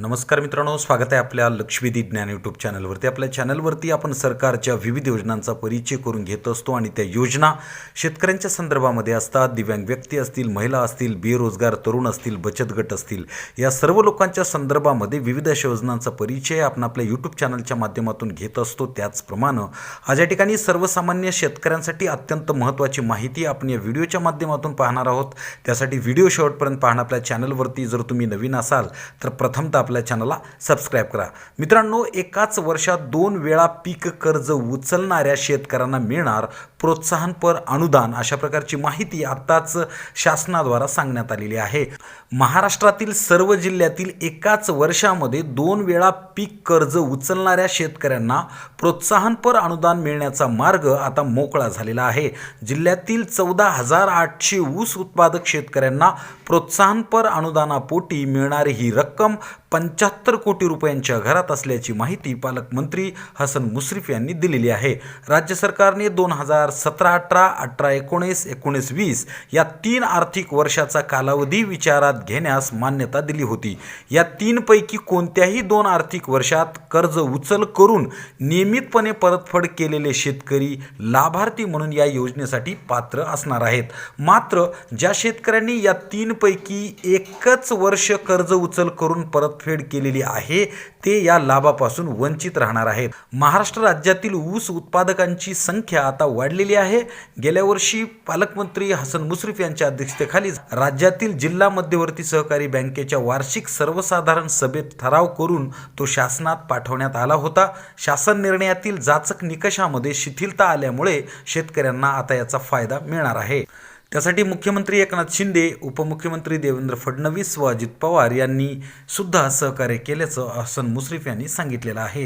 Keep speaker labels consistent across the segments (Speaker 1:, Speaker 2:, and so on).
Speaker 1: नमस्कार मित्रांनो स्वागत आहे आपल्या लक्ष्मीदी ज्ञान यूट्यूब चॅनलवरती. आपल्या चॅनलवरती आपण सरकारच्या विविध योजनांचा परिचय करून घेत असतो आणि त्या योजना शेतकऱ्यांच्या संदर्भामध्ये असतात. दिव्यांग व्यक्ती असतील महिला असतील बेरोजगार तरुण असतील बचत गट असतील या सर्व लोकांच्या संदर्भामध्ये विविध अशा योजनांचा परिचय आपण आपल्या यूट्यूब चॅनलच्या माध्यमातून घेत असतो. त्याचप्रमाणे आज या ठिकाणी सर्वसामान्य शेतकऱ्यांसाठी अत्यंत महत्त्वाची माहिती आपण या व्हिडिओच्या माध्यमातून पाहणार आहोत. त्यासाठी व्हिडिओ शेवटपर्यंत पाहणं आपल्या चॅनलवरती. जर तुम्ही नवीन असाल तर प्रथमतः आपल्या चॅनलला सबस्क्राईब करा. मित्रांनो एकाच वर्षात दोन वेळा पीक कर्ज उचलणाऱ्या शेतकऱ्यांना मिळणार प्रोत्साहनपर अनुदान अशा प्रकारची माहिती आत्ताच शासनाद्वारा सांगण्यात आलेली आहे. महाराष्ट्रातील सर्व जिल्ह्यातील एकाच वर्षामध्ये दोन वेळा पीक कर्ज उचलणाऱ्या शेतकऱ्यांना प्रोत्साहनपर अनुदान मिळण्याचा मार्ग आता मोकळा झालेला आहे. जिल्ह्यातील चौदा हजार आठशे ऊस उत्पादक शेतकऱ्यांना प्रोत्साहनपर अनुदानापोटी मिळणारी ही रक्कम पंच्याहत्तर कोटी रुपयांच्या घरात असल्याची माहिती पालकमंत्री हसन मुश्रीफ यांनी दिलेली आहे. राज्य सरकारने दोन हजार सतरा अठरा अठरा एकोणीस एकोणीस वीस या तीन आर्थिक वर्षाचा कालावधी विचारात घेण्यास मान्यता दिली होती. या तीनपैकी कोणत्याही दोन आर्थिक वर्षात कर्ज उचल करून नियमितपणे परतफेड केलेले शेतकरी लाभार्थी म्हणून या योजनेसाठी पात्र असणार आहेत. मात्र ज्या शेतकऱ्यांनी या तीनपैकी एकच वर्ष कर्ज उचल करून परतफेड केलेली आहे ते या लाभापासून वंचित राहणार आहेत. महाराष्ट्र राज्यातील ऊस उत्पादकांची संख्या आता वाढली वाढलेली आहे. गेल्या वर्षी पालकमंत्री हसन मुश्रीफ यांच्या अध्यक्षतेखाली राज्यातील जिल्हा मध्यवर्ती सहकारी बँकेच्या वार्षिक सर्वसाधारण सभेत ठराव करून तो शासनात पाठवण्यात आला होता. शासन निर्णयातील जाचक निकषामध्ये शिथिलता आल्यामुळे शेतकऱ्यांना आता याचा फायदा मिळणार आहे. त्यासाठी मुख्यमंत्री एकनाथ शिंदे उपमुख्यमंत्री देवेंद्र फडणवीस व अजित पवार यांनी सुद्धा सहकार्य केल्याचं हसन मुश्रीफ यांनी सांगितलेलं आहे.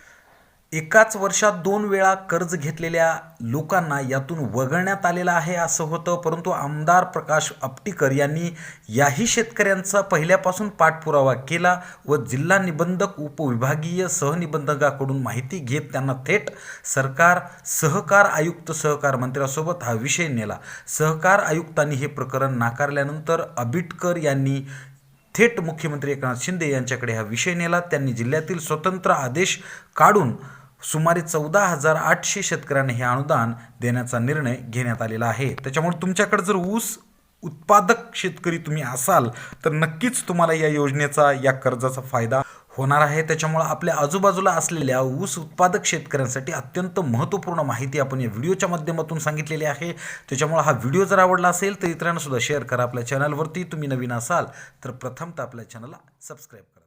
Speaker 1: एकाच वर्षात दोन वेळा कर्ज घेतलेल्या लोकांना यातून वगळण्यात आलेलं आहे असं होतं परंतु आमदार प्रकाश आपटीकर यांनी याही शेतकऱ्यांचा पहिल्यापासून पाठपुरावा केला व जिल्हा निबंधक उपविभागीय सहनिबंधकाकडून माहिती घेत त्यांना थेट सरकार सहकार आयुक्त सहकार मंत्र्यासोबत हा विषय नेला. सहकार आयुक्तांनी हे प्रकरण नाकारल्यानंतर अबिटकर यांनी थेट मुख्यमंत्री एकनाथ शिंदे यांच्याकडे हा विषय नेला. त्यांनी जिल्ह्यातील स्वतंत्र आदेश काढून सुमारे चौदा हजार आठशे शेतकऱ्यांना हे अनुदान देण्याचा निर्णय घेण्यात आलेला आहे. त्याच्यामुळे तुमच्याकडे जर ऊस उत्पादक शेतकरी तुम्ही असाल तर नक्कीच तुम्हाला या योजनेचा या कर्जाचा फायदा होणार आहे. त्याच्यामुळं आपल्या आजूबाजूला असलेल्या ऊस उत्पादक शेतकऱ्यांसाठी अत्यंत महत्त्वपूर्ण माहिती आपण या व्हिडिओच्या माध्यमातून सांगितलेली आहे. त्याच्यामुळं हा व्हिडिओ जर आवडला असेल तर इतरांनासुद्धा शेअर करा आपल्या चॅनलवरती तुम्ही नवीन असाल तर प्रथमतः आपल्या चॅनलला सबस्क्राईब करा.